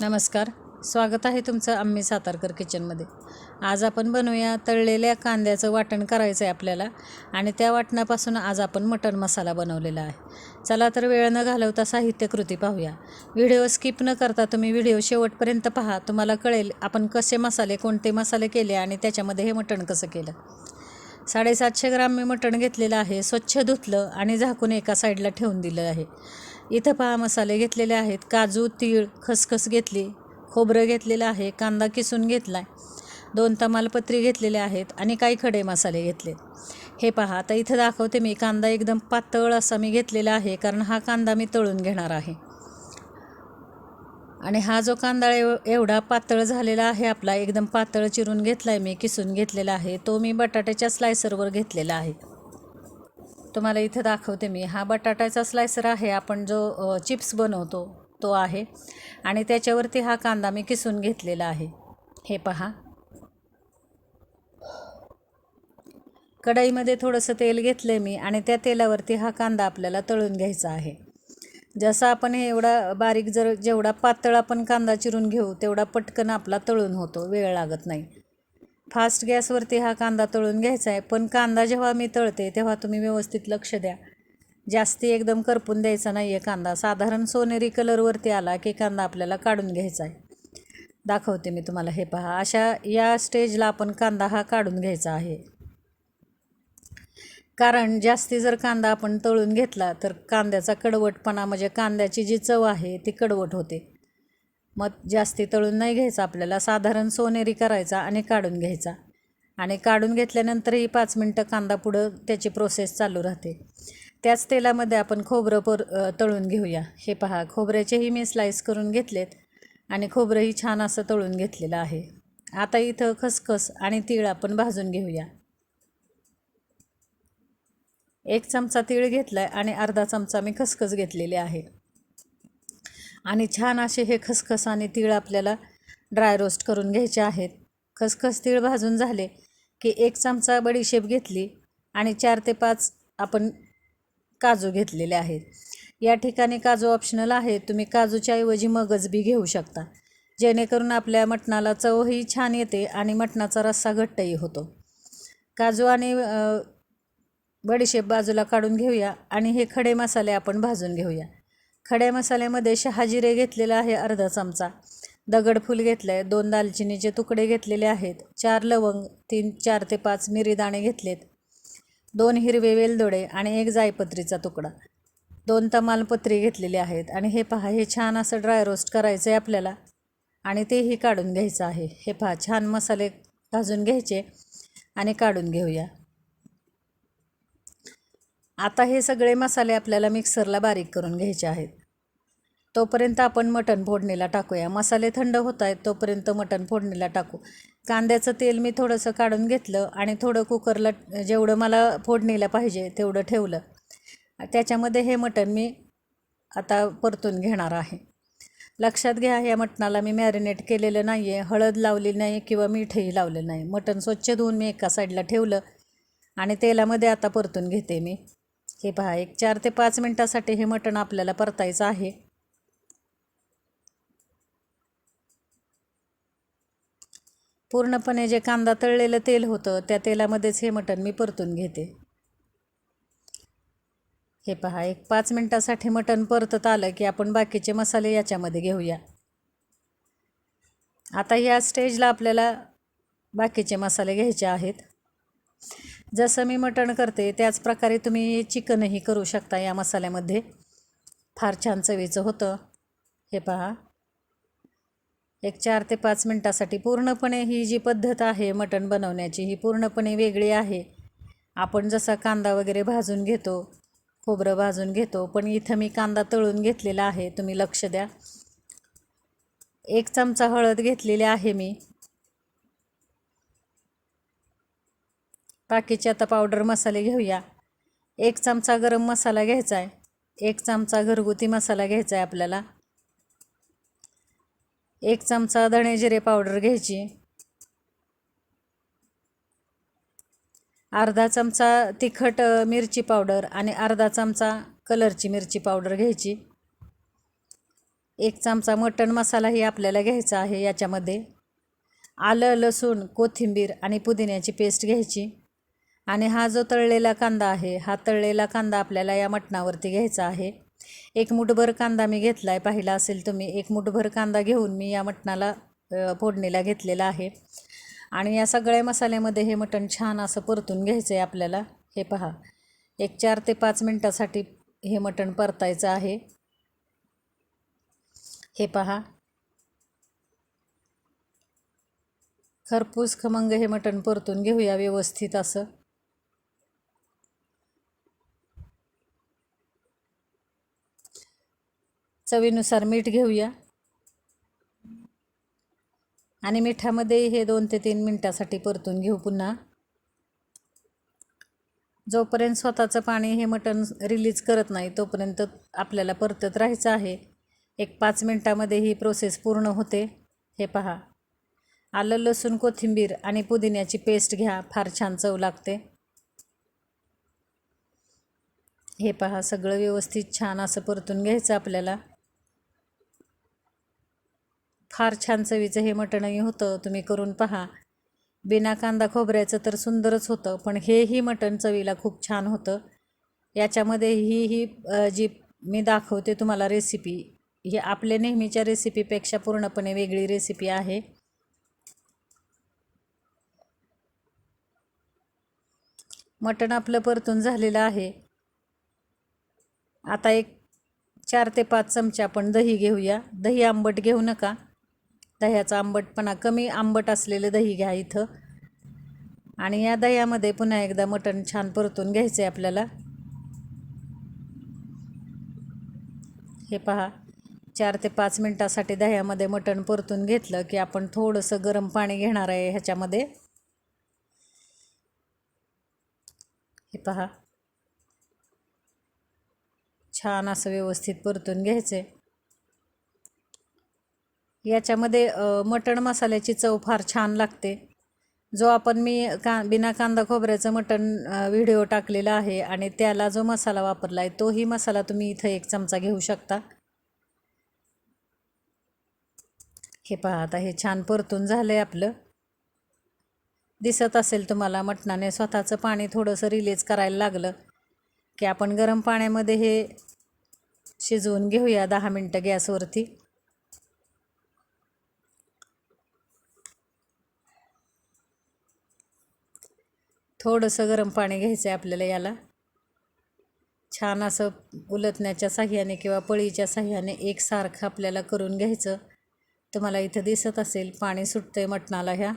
नमस्कार. स्वागत आहे तुमचं आम्ही सातारकर किचनमध्ये. आज आपण बनवूया तळलेल्या कांद्याचं वाटण करायचं आहे आपल्याला आणि त्या वाटणापासून आज आपण मटण मसाला बनवलेला आहे. चला तर वेळ न घालवता साहित्य कृती पाहूया. व्हिडिओ स्किप न करता तुम्ही व्हिडिओ शेवटपर्यंत पहा. तुम्हाला कळेल आपण कसे मसाले कोणते मसाले केले आणि त्याच्यामध्ये हे मटण कसं केलं. साडेसातशे ग्राम मी मटण घेतलेलं आहे. स्वच्छ धुतलं आणि झाकून एका साईडला ठेवून दिलं आहे. इथं पहा मसाले घेतलेले आहेत. काजू तीळ खसखस घेतली. खोबरं घेतलेलं आहे. कांदा किसून घेतला आहे दोन तमालपत्री घेतलेले आहेत आणि काही खडे मसाले घेतले. हे पहा आता इथं दाखवते मी. कांदा एकदम पातळ असा मी घेतलेला आहे कारण हा कांदा मी तळून घेणार आहे. आणि हा जो कांदा एव एवढा पातळ झालेला आहे आपला एकदम पातळ चिरून घेतला आहे मी किसून घेतलेला आहे. तो मी बटाट्याच्या स्लायसरवर घेतलेला आहे. तुम्हाला इथं दाखवते मी. हा बटाट्याचा स्लायसर आहे. आपण जो चिप्स बनवतो तो आहे. आणि त्याच्यावरती हा कांदा मी किसून घेतलेला आहे. हे पहा. कढईमध्ये थोडंसं तेल घेतलं आहे मी आणि त्या तेलावरती हा कांदा आपल्याला तळून घ्यायचा आहे. जसं आपण हे एवढा बारीक जर जेवढा पातळ आपण कांदा चिरून घेऊ तेवढा पटकन आपला तळून होतो. वेळ लागत नाही. फास्ट गॅसवरती हा कांदा तळून घ्यायचा आहे. पण कांदा जेव्हा मी तळते तेव्हा तुम्ही व्यवस्थित लक्ष द्या. जास्ती एकदम करपून द्यायचा नाही आहे कांदा. साधारण सोनेरी कलरवरती आला की कांदा आपल्याला काढून घ्यायचा आहे. दाखवते मी तुम्हाला हे पहा. अशा या स्टेजला आपण कांदा हा काढून घ्यायचा आहे. कारण जास्ती जर कांदा आपण तळून घेतला तर कांद्याचा कडवटपणा म्हणजे कांद्याची जी चव आहे ती कडवट होते. मग जास्ती तळून नाही घ्यायचा आपल्याला. साधारण सोनेरी करायचा आणि काढून घ्यायचा. आणि काढून घेतल्यानंतरही पाच मिनटं कांदा पुढं त्याची प्रोसेस चालू राहते. त्याच तेलामध्ये आपण खोबरं पर तळून घेऊया. हे पहा खोबऱ्याचेही मी स्लाईस करून घेतलेत आणि खोबरंही छान असं तळून घेतलेलं आहे. आता इथं खसखस आणि तीळ आपण भाजून घेऊया. एक चमचा तीळ घेतला आहे आणि अर्धा चमचा मी खसखस घेतलेली आहे. आणि छान असे हे खसखस आणि तीळ आपल्याला ड्राय रोस्ट करून घ्यायचे आहेत. खसखस तीळ भाजून झाले की एक चमचा बडीशेप घेतली आणि चार ते पाच आपण काजू घेतलेले आहेत. या ठिकाणी काजू ऑप्शनल आहे. तुम्ही काजूच्या ऐवजी मगज बी घेऊ शकता. जेणेकरून आपल्या मटणाला चवही छान येते आणि मटणाचा रस्सा घट्टही होतो. काजू आणि बडीशेप बाजूला काढून घेऊया आणि हे खडे मसाले आपण भाजून घेऊया. खड्या मसाल्यामध्ये शहाजिरे घेतलेलं आहे अर्धा चमचा. दगडफूल घेतलं आहे दोन दालचिनीचे तुकडे घेतलेले आहेत चार लवंग तीन चार ते पाच मिरी दाणे घेतलेत दोन हिरवे वेलदोडे आणि एक जायपत्रीचा तुकडा. दोन तमालपत्री घेतलेली आहेत आणि हे पहा हे छान असं ड्राय रोस्ट करायचं आहे आपल्याला. आणि तेही काढून घ्यायचं आहे. हे पहा छान मसाले भाजून घ्यायचे आणि काढून घेऊया. आता हे सगळे मसाले आपल्याला मिक्सरला बारीक करून घ्यायचे आहेत. तोपर्यंत आपण मटण फोडणीला टाकूया. मसाले थंड होत आहेत तोपर्यंत मटण फोडणीला टाकू. कांद्याचं तेल मी थोडंसं काढून घेतलं आणि थोडं कुकरला जेवढं मला फोडणीला पाहिजे तेवढं ठेवलं. त्याच्यामध्ये हे मटण मी आता परतून घेणार आहे. लक्षात घ्या या मटणाला मी मॅरिनेट केलेलं नाही आहे हळद लावली नाही किंवा मीठही लावलेलं नाही. मटण स्वच्छ धुवून मी एका साईडला ठेवलं आणि तेलामध्ये आता परतून घेते मी. हे पहा एक चार ते पाच मिनटासाठी हे मटण आपल्याला परतायचं आहे. पूर्णपणे जे कांदा तळलेलं तेल होतं त्या तेलामध्येच हे मटण मी परतून घेते. हे पहा एक पाच मिनटासाठी मटण परतत आलं की आपण बाकीचे मसाले याच्यामध्ये घेऊया. आता या स्टेजला आपल्याला बाकीचे मसाले घ्यायचे आहेत. जसं मी मटण करते त्याच प्रकारे तुम्ही चिकनही करू शकता या मसाल्यामध्ये. फार छान चवीचं होतं. हे पहा. एक चार ते पाच मिनटासाठी पूर्णपणे ही जी पद्धत आहे मटण बनवण्याची ही पूर्णपणे वेगळी आहे. आपण जसा कांदा वगैरे भाजून घेतो खोबरं भाजून घेतो पण इथं मी कांदा तळून घेतलेला आहे तुम्ही लक्ष द्या. एक चमचा हळद घेतलेली आहे मी. बाकीचे आता पावडर मसाले घेऊया. एक चमचा गरम मसाला घ्यायचा आहे. एक चमचा घरगुती मसाला घ्यायचा आहे आपल्याला. एक चमचा धणे जिरे पावडर घ्यायची. अर्धा चमचा तिखट मिरची पावडर आणि अर्धा चमचा कलरची मिरची पावडर घ्यायची. एक चमचा मटण मसालाही आपल्याला घ्यायचा आहे याच्यामध्ये. आलं लसूण कोथिंबीर आणि पुदिन्याची पेस्ट घ्यायची. आणि हा जो तळलेला कांदा आहे हा तळलेला कांदा आपल्याला या मटणावरती घ्यायचा आहे. एक मुठभर कांदा मी घेतला आहे पाहिला असेल तुम्ही. एक मुठभर कांदा घेऊन मी या मटणाला फोडणीला घेतलेला आहे. आणि या सगळ्या मसाल्यामध्ये हे मटण छान असं परतून घ्यायचं आहे आपल्याला. हे पहा. एक चार ते पाच मिनटासाठी हे मटण परतायचं आहे. हे पहा. खरपूस खमंग हे मटण परतून घेऊया व्यवस्थित असं. चवीनुसार मीठ घेऊया. आणि मिठामध्ये हे दोन ते तीन मिनटासाठी परतून घेऊ पुन्हा. जोपर्यंत स्वतःचं पाणी हे मटण रिलीज करत नाही तोपर्यंत आपल्याला परतत राहायचं आहे. एक पाच मिनटामध्ये ही प्रोसेस पूर्ण होते. हे पहा. आलं लसूण कोथिंबीर आणि पुदिन्याची पेस्ट घ्या. फार छान चव लागते. हे पहा सगळं व्यवस्थित छान असं परतून घ्यायचं आपल्याला. फार छान चवीचं हे मटणही होतं तुम्ही करून पहा. बिना कांदा खोबऱ्याचं तर सुंदरच होतं पण हेही मटण चवीला खूप छान होतं. याच्यामध्ये ही ही जी मी दाखवते तुम्हाला रेसिपी ही आपल्या नेहमीच्या रेसिपीपेक्षा पूर्णपणे वेगळी रेसिपी आहे. मटण आपलं परतून झालेलं आहे. आता एक चार ते पाच चमचे आपण दही घेऊया. दही आंबट घेऊ नका. दह्याचा आंबटपणा कमी आंबट असलेलं दही घ्या इथं. आणि या दह्यामध्ये पुन्हा एकदा मटण छान परतून घ्यायचं आहे आपल्याला. हे पहा चार ते पाच मिनटासाठी दह्यामध्ये मटण परतून घेतलं की आपण थोडंसं गरम पाणी घेणार आहे ह्याच्यामध्ये. हे पहा छान असं व्यवस्थित परतून घ्यायचं आहे याच्यामध्ये मटण मसाल्याची चव फार छान लागते. जो आपण मी का बिना कांदा खोबऱ्याचं मटण व्हिडिओ टाकलेला आहे आणि त्याला जो मसाला वापरला आहे तोही मसाला तुम्ही इथं एक चमचा घेऊ शकता. हे पहा आता हे छान परतून झालं आहे आपलं. दिसत असेल तुम्हाला मटणाने स्वतःचं पाणी थोडंसं रिलीज करायला लागलं. की आपण गरम पाण्यामध्ये हे शिजवून घेऊया दहा मिनटं गॅसवरती. थोडंसं गरम पाणी घ्यायचं आहे आपल्याला याला. छान असं उलटण्याच्या साह्याने किंवा पळीच्या साह्याने एकसारखं आपल्याला करून घ्यायचं. तुम्हाला इथं दिसत असेल पाणी सुटतं आहे मटणाला ह्या.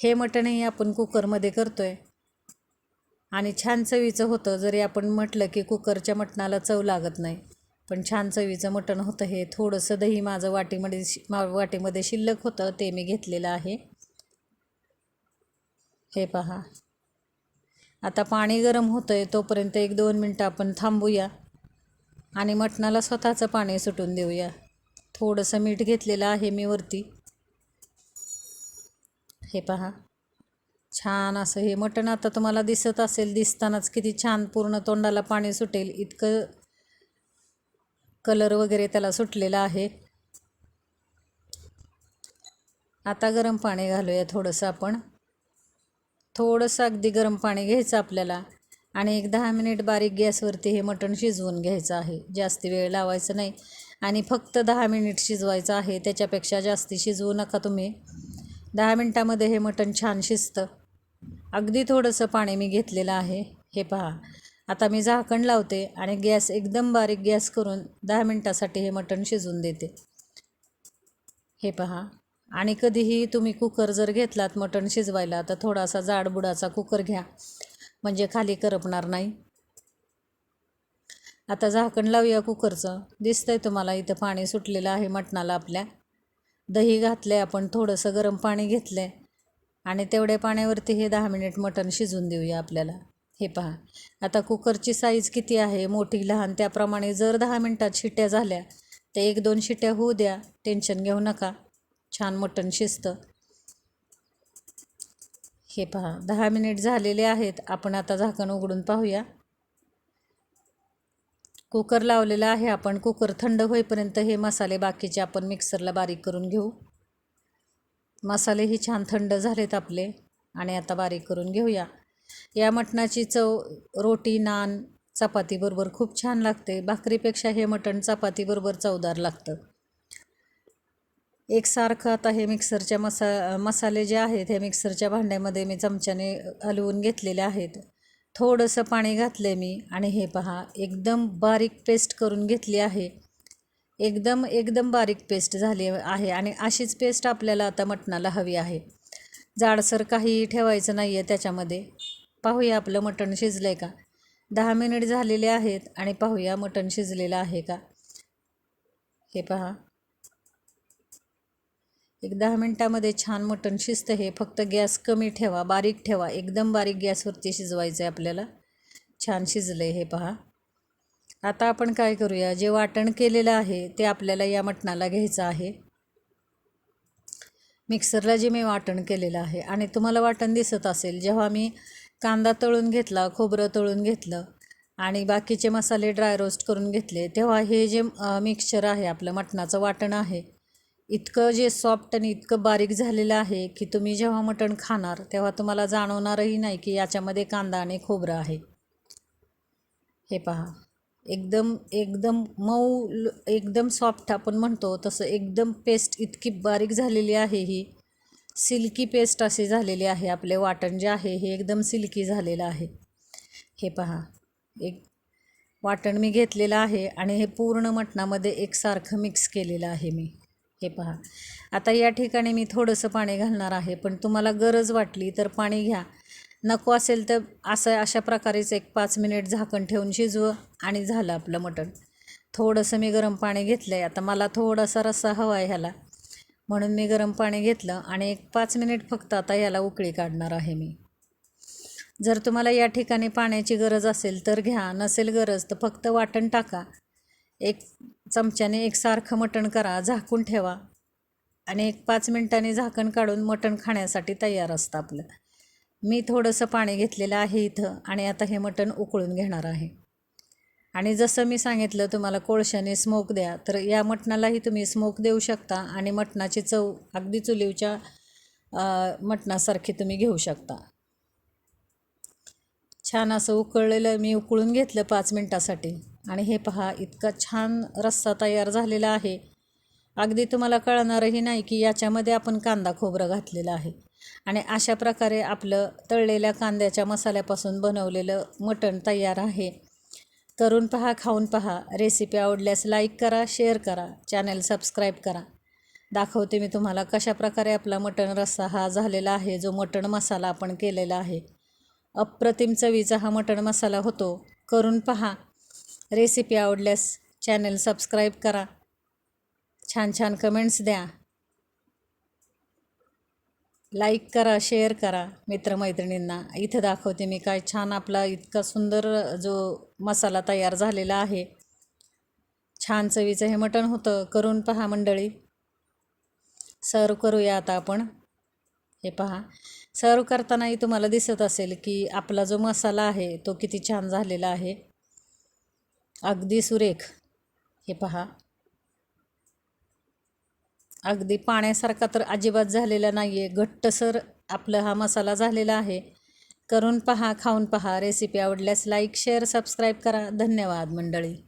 हे मटणही आपण कुकरमध्ये करतो आहे आणि छान चवीचं होतं जरी आपण म्हटलं की कुकरच्या मटणाला चव लागत नाही पण छान चवीचं मटण होतं. हे थोडंसं दही माझं वाटीमध्ये शि मा वाटीमध्ये शिल्लक होतं ते मी घेतलेलं आहे. हे पहा. आता पाणी गरम होतं आहे तोपर्यंत एक दोन मिनटं आपण थांबूया आणि मटणाला स्वतःचं पाणी सुटून देऊया. थोडंसं मीठ घेतलेलं आहे मी वरती. हे पहा. छान असं हे मटण आता तुम्हाला दिसत असेल दिसतानाच किती छान पूर्ण तोंडाला पाणी सुटेल. इतकं कलर वगैरे त्याला सुटलेला आहे. आता गरम पाणी घालूया थोडंसं आपण. थोडंसं अगदी गरम पाणी घ्यायचं आपल्याला आणि एक दहा मिनिट बारीक गॅसवरती हे मटण शिजवून घ्यायचं आहे. जास्त वेळ लावायचं नाही आणि फक्त दहा मिनिट शिजवायचं आहे. त्याच्यापेक्षा जास्त शिजवू नका तुम्ही. दहा मिनटामध्ये हे मटण छान शिजतं. अगदी थोडंसं पाणी मी घेतलेलं आहे. हे पहा. आता मी झाकण लावते आणि गॅस एकदम बारीक गॅस करून दहा मिनटासाठी हे मटण शिजवून देते. हे पहा. आणि कधीही तुम्ही कुकर जर घेतलात मटण शिजवायला तर थोडासा जाडबुडाचा कुकर घ्या. म्हणजे खाली करपणार नाही. आता झाकण लावूया कुकरचं. दिसतंय तुम्हाला इथं पाणी सुटलेलं आहे मटणाला आपल्या. दही घातलं आहे आपण थोडंसं गरम पाणी घेतलं आहे आणि तेवढ्या पाण्यावरती हे दहा मिनिट मटण शिजून देऊया आपल्याला. हे पहा. आता कुकरची साईज किती आहे? मोठी लहान त्याप्रमाणे जर दहा मिनटात शिट्ट्या झाल्या तर एक दोन शिट्ट्या होऊ द्या. टेन्शन घेऊ नका. छान मटण शिजतं. हे पहा दहा मिनिट झालेले आहेत. आपण आता झाकण उघडून पाहूया. कुकर लावलेला आहे आपण. कुकर थंड होईपर्यंत हे मसाले बाकीचे आपण मिक्सरला बारीक करून घेऊ. मसालेही छान थंड झालेत आपले. आणि आता बारीक करून घेऊया. या मटणाची चव रोटी नान चपातीबरोबर खूप छान लागते. भाकरीपेक्षा हे मटण चपातीबरोबर चवदार लागतं. एकसारखं आता हे मिक्सरच्या मसा मसाले जे आहेत हे मिक्सरच्या भांड्यामध्ये मी चमच्याने हलवून घेतलेले आहेत. थोडंसं पाणी घातलं मी आणि हे पहा एकदम बारीक पेस्ट करून घेतली आहे. एकदम एकदम बारीक पेस्ट झाली आहे आणि अशीच पेस्ट आपल्याला आता मटणाला हवी आहे. जाडसर काही ठेवायचं नाही आहे त्याच्यामध्ये. पाहूया आपलं मटण शिजलं आहे का? दहा मिनिट झालेले आहेत आणि पाहूया मटण शिजलेलं आहे का? हे पहा. एक दहा मिनटामध्ये छान मटण शिजतं हे. फक्त गॅस कमी ठेवा बारीक ठेवा. एकदम बारीक गॅसवरती शिजवायचं आहे आपल्याला. छान शिजलं आहे हे पहा. आता आपण काय करूया? जे वाटण केलेलं आहे ते आपल्याला या मटणाला घ्यायचं आहे. मिक्सरला जे मी वाटण केलेलं आहे आणि तुम्हाला वाटण दिसत असेल जेव्हा मी कांदा तळून घेतला खोबरं तळून घेतलं आणि बाकीचे मसाले ड्राय रोस्ट करून घेतले तेव्हा हे जे मिक्सचर आहे आपलं मटणाचं वाटण आहे इतकं जे सॉफ्ट आणि इतकं बारीक झालेलं आहे की तुम्ही जेव्हा मटण खाणार तेव्हा तुम्हाला जाणवणारही नाही की याच्यामध्ये कांदा आणि खोबरं आहे. हे पहा. एकदम एकदम मऊ ल- एकदम सॉफ्ट आपण म्हणतो तसं एकदम पेस्ट इतकी बारीक झालेली आहे ही. सिल्की पेस्ट अशी झालेली आहे आपले. वाटण जे आहे हे एकदम सिल्की झालेलं आहे. हे पहा. एक वाटण मी घेतलेलं आहे आणि हे पूर्ण मटणामध्ये एकसारखं मिक्स केलेलं आहे मी. हे पहा. आता या ठिकाणी मी थोडंसं पाणी घालणार आहे पण तुम्हाला गरज वाटली तर पाणी घ्या. नको असेल तर असं अशा प्रकारेच एक पाच मिनिट झाकण ठेवून शिजवं आणि झालं आपलं मटण. थोडंसं मी गरम पाणी घेतलं आहे आता मला थोडासा रस्सा हवा आहे ह्याला. म्हणून मी गरम पाणी घेतलं आणि एक पाच मिनिट फक्त आता याला उकळी काढणार आहे मी. जर तुम्हाला या ठिकाणी पाण्याची गरज असेल तर घ्या. नसेल गरज तर फक्त वाटण टाका. एक चमच्याने एकसारखं मटण करा झाकून ठेवा. आणि एक पाच मिनटाने झाकण काढून मटण खाण्यासाठी तयार असतं आपलं. मी थोडंसं पाणी घेतलेलं आहे इथं आणि आता हे मटण उकळून घेणार आहे. आणि जसं मी सांगितलं तुम्हाला कोळशाने स्मोक द्या तर या मटणालाही तुम्ही स्मोक देऊ शकता आणि मटणाची चव अगदी चुलीवच्या मटणासारखी तुम्ही घेऊ शकता. छान असं उकळलेलं मी उकळून घेतलं पाच मिनटासाठी. आणि हे पहा इतका छान रस्सा तयार झालेला आहे. अगदी तुम्हाला कळणारही नाही की याच्यामध्ये आपण कांदा खोबरं घातलेलं आहे. आणि अशा प्रकारे आपलं तळलेल्या कांद्याच्या मसाल्यापासून बनवलेलं मटण तयार आहे. करून पहा खाऊन पहा. रेसिपी आवडल्यास लाईक करा शेअर करा. चॅनल सबस्क्राईब करा. दाखवते मी तुम्हाला कशा प्रकारे आपला मटण रस्सा हा झालेला आहे जो मटण मसाला आपण केलेला आहे. अप्रतिम चवीचा हा मटण मसाला होतो. करून पहा. रेसिपी आवडल्यास चॅनल सबस्क्राईब करा. छान छान कमेंट्स द्या. लाईक करा शेअर करा मित्रमैत्रिणींना. इथं दाखवते मी काय छान आपला इतका सुंदर जो मसाला तयार झालेला आहे. छान चवीचं हे मटण होतं. करून पहा मंडळी. सर्व करूया आता आपण. हे पहा. सर्व करतानाही तुम्हाला दिसत असेल की आपला जो मसाला आहे तो किती छान झालेला आहे. अगदी सुरेख. हे पहा. अगदी पाण्यासारखा तर अजिबात झालेला नाही आहे घट्टसर आपला हा मसाला झालेला आहे. करून पहा खाऊन पहा. रेसिपी आवडल्यास लाईक शेअर सबस्क्राईब करा. धन्यवाद मंडळी.